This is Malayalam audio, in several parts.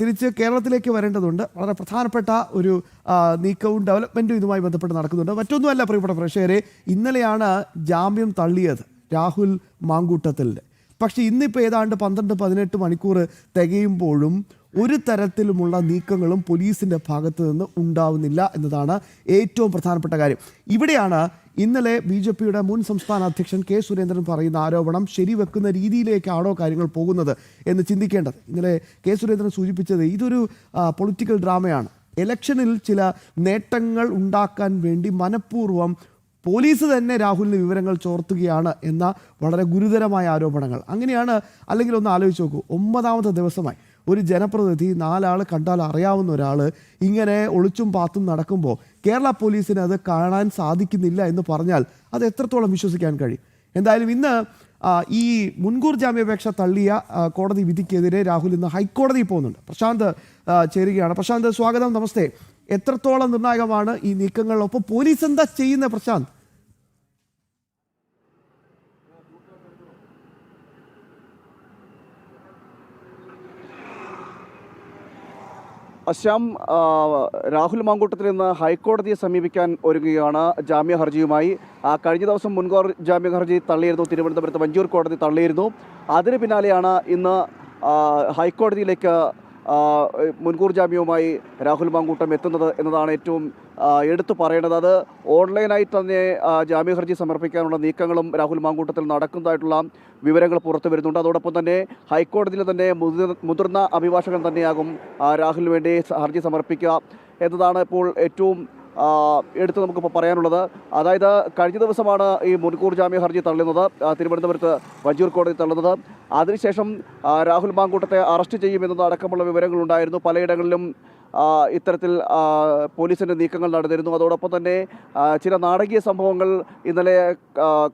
തിരിച്ച് കേരളത്തിലേക്ക് വരേണ്ടതുണ്ട്. വളരെ പ്രധാനപ്പെട്ട ഒരു നീക്കവും ഡെവലപ്മെന്റും ഇതുമായി ബന്ധപ്പെട്ട് നടക്കുന്നുണ്ട്. മറ്റൊന്നുമല്ല പ്രിയപ്പെട്ട പ്രേക്ഷകരെ ഇന്നലെയാണ് ജാമ്യം തള്ളിയത് രാഹുൽ മാങ്കൂട്ടത്തിൽ. പക്ഷേ ഇന്നിപ്പോൾ ഏതാണ്ട് പന്ത്രണ്ട് പതിനെട്ട് മണിക്കൂർ തികയുമ്പോഴും ഒരു തരത്തിലുമുള്ള നീക്കങ്ങളും പോലീസിന്റെ ഭാഗത്ത് നിന്ന് ഉണ്ടാവുന്നില്ല എന്നതാണ് ഏറ്റവും പ്രധാനപ്പെട്ട കാര്യം. ഇവിടെയാണ് ഇന്നലെ ബി ജെ പിയുടെ മുൻ സംസ്ഥാന അധ്യക്ഷൻ കെ സുരേന്ദ്രൻ പറയുന്ന ആരോപണം ശരിവെക്കുന്ന രീതിയിലേക്കാണോ കാര്യങ്ങൾ പോകുന്നത് എന്ന് ചിന്തിക്കേണ്ടത്. ഇന്നലെ കെ സുരേന്ദ്രൻ സൂചിപ്പിച്ചത് ഇതൊരു പൊളിറ്റിക്കൽ ഡ്രാമയാണ് ഇലക്ഷനിൽ ചില നേട്ടങ്ങൾ ഉണ്ടാക്കാൻ വേണ്ടി മനഃപൂർവം പോലീസ് തന്നെ രാഹുലിന് വിവരങ്ങൾ ചോർത്തുകയാണ് എന്ന വളരെ ഗുരുതരമായ ആരോപണങ്ങൾ. അങ്ങനെയാണ് അല്ലെങ്കിൽ ഒന്ന് ആലോചിച്ച് നോക്കൂ. ഒമ്പതാമത്തെ ദിവസമായി ഒരു ജനപ്രതിനിധി നാലാൾ കണ്ടാൽ അറിയാവുന്ന ഒരാൾ ഇങ്ങനെ ഒളിച്ചും പാത്തും നടക്കുമ്പോൾ കേരള പോലീസിന് അത് കാണാൻ സാധിക്കുന്നില്ല എന്ന് പറഞ്ഞാൽ അത് എത്രത്തോളം വിശ്വസിക്കാൻ കഴിയും? എന്തായാലും ഇന്ന് ഈ മുൻകൂർ ജാമ്യാപേക്ഷ തള്ളിയ കോടതി വിധിക്കെതിരെ രാഹുൽ ഇന്ന് ഹൈക്കോടതിയിൽ പോകുന്നുണ്ട്. പ്രശാന്ത് ചേരുകയാണ്. പ്രശാന്ത് സ്വാഗതം. നമസ്തേ. എത്രത്തോളം നിർണായകമാണ് ഈ നീക്കങ്ങളിലൊപ്പം പോലീസ് എന്താ ചെയ്യുന്നത് പ്രശാന്ത്? അശ്യാം ആ, രാഹുൽ മാങ്കൂട്ടത്തിൽ നിന്ന് ഹൈക്കോടതിയെ സമീപിക്കാൻ ഒരുങ്ങുകയാണ് ജാമ്യ ഹർജിയുമായി. കഴിഞ്ഞ ദിവസം മുൻകൂർ ജാമ്യ ഹർജി തള്ളിയിരുന്നു. തിരുവനന്തപുരത്ത് വഞ്ചൂർ കോടതി തള്ളിയിരുന്നു. അതിന് പിന്നാലെയാണ് ഇന്ന് ഹൈക്കോടതിയിലേക്ക് മുൻകൂർ ജാമ്യവുമായി രാഹുൽ മാങ്കൂട്ടം എത്തുന്നത് എന്നതാണ് ഏറ്റവും എടുത്തു പറയേണ്ടത്. അത് ഓൺലൈനായി തന്നെ ജാമ്യഹർജി ജാമ്യ ഹർജി സമർപ്പിക്കാനുള്ള നീക്കങ്ങളും രാഹുൽ മാങ്കൂട്ടത്തിൽ നടക്കുന്നതായിട്ടുള്ള വിവരങ്ങൾ പുറത്തു വരുന്നുണ്ട്. അതോടൊപ്പം തന്നെ ഹൈക്കോടതിയിൽ തന്നെ മുതിർ- മുതിർന്ന അഭിഭാഷകൻ തന്നെയാകും രാഹുലിന് വേണ്ടി ഹർജി സമർപ്പിക്കുക എന്നതാണ് ഇപ്പോൾ ഏറ്റവും എടുത്ത് നമുക്കിപ്പോൾ പറയാനുള്ളത്. അതായത് കഴിഞ്ഞ ദിവസമാണ് ഈ മുൻകൂർ ജാമ്യ ഹർജി തള്ളുന്നത്. തിരുവനന്തപുരത്ത് വഞ്ചൂർ കോടതി തള്ളുന്നത്. അതിനുശേഷം രാഹുൽ മാങ്കൂട്ടത്തെ അറസ്റ്റ് ചെയ്യുമെന്നത് അടക്കമുള്ള വിവരങ്ങളുണ്ടായിരുന്നു. പലയിടങ്ങളിലും ഇത്തരത്തിൽ പോലീസിന്റെ നീക്കങ്ങൾ നടന്നിരുന്നു. അതോടൊപ്പം തന്നെ ചില നാടകീയ സംഭവങ്ങൾ ഇന്നലെ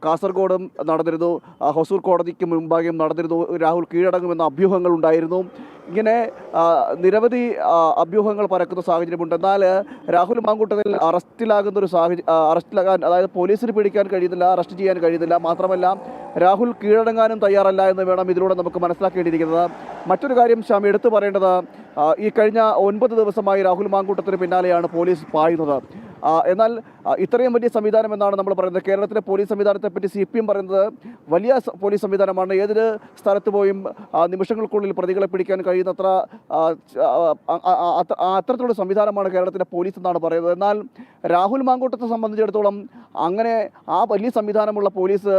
കാസർഗോഡും നടന്നിരുന്നു. ഹൊസൂർ കോടതിക്ക് മുമ്പാകെയും നടന്നിരുന്നു. രാഹുൽ കീഴടങ്ങുമെന്ന അഭ്യൂഹങ്ങൾ ഉണ്ടായിരുന്നു ഇങ്ങനെ നിരവധി അഭ്യൂഹങ്ങൾ പരക്കുന്ന സാഹചര്യമുണ്ട്. എന്നാൽ രാഹുൽ മാങ്കൂട്ടത്തിൽ അറസ്റ്റിലാകുന്ന ഒരു സാഹചര്യം അറസ്റ്റിലാകാൻ അതായത് പോലീസിന് പിടിക്കാൻ കഴിയുന്നില്ല അറസ്റ്റ് ചെയ്യാൻ കഴിയുന്നില്ല. മാത്രമല്ല രാഹുൽ കീഴടങ്ങാനും തയ്യാറല്ല എന്ന് വേണം ഇതിലൂടെ നമുക്ക് മനസ്സിലാക്കേണ്ടിയിരിക്കുന്നത്. മറ്റൊരു കാര്യം ശ്യാം എടുത്തു പറയേണ്ടത് ഈ കഴിഞ്ഞ ഒൻപത് ദിവസമായി രാഹുൽ മാങ്കൂട്ടത്തിന് പിന്നാലെയാണ് പോലീസ് പായുന്നത്. എന്നാൽ ഇത്രയും വലിയ സംവിധാനം എന്നാണ് നമ്മൾ പറയുന്നത്. കേരളത്തിലെ പോലീസ് സംവിധാനത്തെപ്പറ്റി സി പി എം പറയുന്നത് വലിയ പോലീസ് സംവിധാനമാണ്. ഏതൊരു സ്ഥലത്ത് പോയും നിമിഷങ്ങൾക്കുള്ളിൽ പ്രതികളെ പിടിക്കാൻ കഴിയുന്നത്ര അത്തരത്തിലുള്ള സംവിധാനമാണ് കേരളത്തിലെ പോലീസ് എന്നാണ് പറയുന്നത്. എന്നാൽ രാഹുൽ മാങ്കൂട്ടത്തെ സംബന്ധിച്ചിടത്തോളം അങ്ങനെ ആ വലിയ സംവിധാനമുള്ള പോലീസ്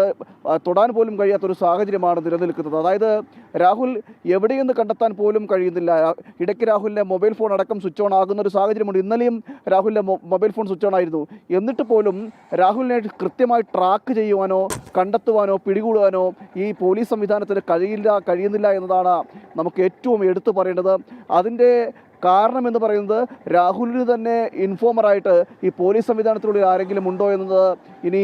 തൊടാൻ പോലും കഴിയാത്തൊരു സാഹചര്യമാണ് നിലനിൽക്കുന്നത്. അതായത് രാഹുൽ എവിടെയെന്ന് കണ്ടെത്താൻ പോലും കഴിയുന്നില്ല. ഇടയ്ക്ക് രാഹുലിന്റെ മൊബൈൽ ഫോൺ അടക്കം സ്വിച്ച് ഓൺ ആകുന്ന ഒരു സാഹചര്യമുണ്ട്. ഇന്നലെയും രാഹുലിന്റെ മൊബൈൽ ഫോൺ സ്വിച്ച് ഓൺ ആയിരുന്നു. എന്നിട്ട് പോലും രാഹുലിനെ കൃത്യമായി ട്രാക്ക് ചെയ്യുവാനോ കണ്ടെത്തുവാനോ പിടികൂടുവാനോ ഈ പോലീസ് സംവിധാനത്തിന് കഴിയില്ല കഴിയുന്നില്ല എന്നതാണ് നമുക്ക് ഏറ്റവും എടുത്തു പറയേണ്ടത്. അതിന്റെ കാരണം എന്ന് പറയുന്നത് രാഹുലിന് തന്നെ ഇൻഫോമറായിട്ട് ഈ പോലീസ് സംവിധാനത്തിലുള്ള ആരെങ്കിലും ഉണ്ടോ എന്നത് ഇനി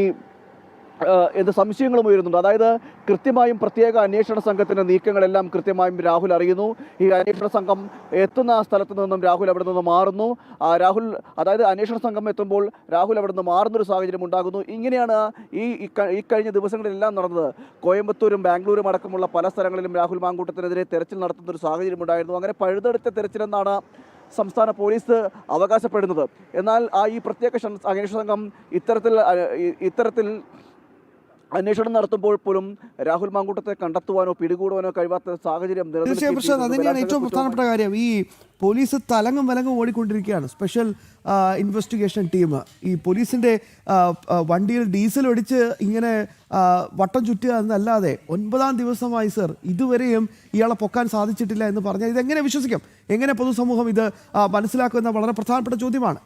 എന്ത് സംശയങ്ങളും ഉയരുന്നുണ്ട്. അതായത് കൃത്യമായും പ്രത്യേക അന്വേഷണ സംഘത്തിന്റെ നീക്കങ്ങളെല്ലാം കൃത്യമായും രാഹുൽ അറിയുന്നു. ഈ അന്വേഷണ സംഘം എത്തുന്ന സ്ഥലത്ത് നിന്നും രാഹുൽ അവിടെ നിന്ന് മാറുന്നു. രാഹുൽ അതായത് അന്വേഷണ സംഘം എത്തുമ്പോൾ രാഹുൽ അവിടെ നിന്ന് മാറുന്നൊരു സാഹചര്യം ഉണ്ടാകുന്നു. ഇങ്ങനെയാണ് ഈ ഈ കഴിഞ്ഞ ദിവസങ്ങളിലെല്ലാം നടന്നത്. കോയമ്പത്തൂരും ബാംഗ്ലൂരും അടക്കമുള്ള പല സ്ഥലങ്ങളിലും രാഹുൽ മാങ്കൂട്ടത്തിനെതിരെ തെരച്ചിൽ നടത്തുന്ന ഒരു സാഹചര്യം ഉണ്ടായിരുന്നു. അങ്ങനെ പഴുതെടുത്ത തെരച്ചിലെന്നാണ് സംസ്ഥാന പോലീസ് അവകാശപ്പെടുന്നത്. എന്നാൽ ആ ഈ പ്രത്യേക അന്വേഷണ സംഘം ഇത്തരത്തിൽ ഇത്തരത്തിൽ അന്വേഷണം നടത്തുമ്പോൾ പോലും രാഹുൽ മാങ്കൂട്ടത്തെ കണ്ടെത്തുവാനോ പിടികൂടുവാനോ കഴിയാത്ത സാഹചര്യം തീർച്ചയായും പ്രശാന്ത് അത് തന്നെയാണ് ഏറ്റവും പ്രധാനപ്പെട്ട കാര്യം. ഈ പോലീസ് തലങ്ങും വിലങ്ങും ഓടിക്കൊണ്ടിരിക്കുകയാണ്. സ്പെഷ്യൽ ഇൻവെസ്റ്റിഗേഷൻ ടീം ഈ പോലീസിന്റെ വണ്ടിയിൽ ഡീസൽ ഒടിച്ച് ഇങ്ങനെ വട്ടം ചുറ്റുക എന്നല്ലാതെ ഒൻപതാം ദിവസമായി സർ ഇതുവരെയും ഇയാളെ പൊക്കാൻ സാധിച്ചിട്ടില്ല എന്ന് പറഞ്ഞാൽ ഇതെങ്ങനെ വിശ്വസിക്കാം? എങ്ങനെ പൊതുസമൂഹം ഇത് മനസ്സിലാക്കുമെന്ന വളരെ പ്രധാനപ്പെട്ട ചോദ്യമാണ്.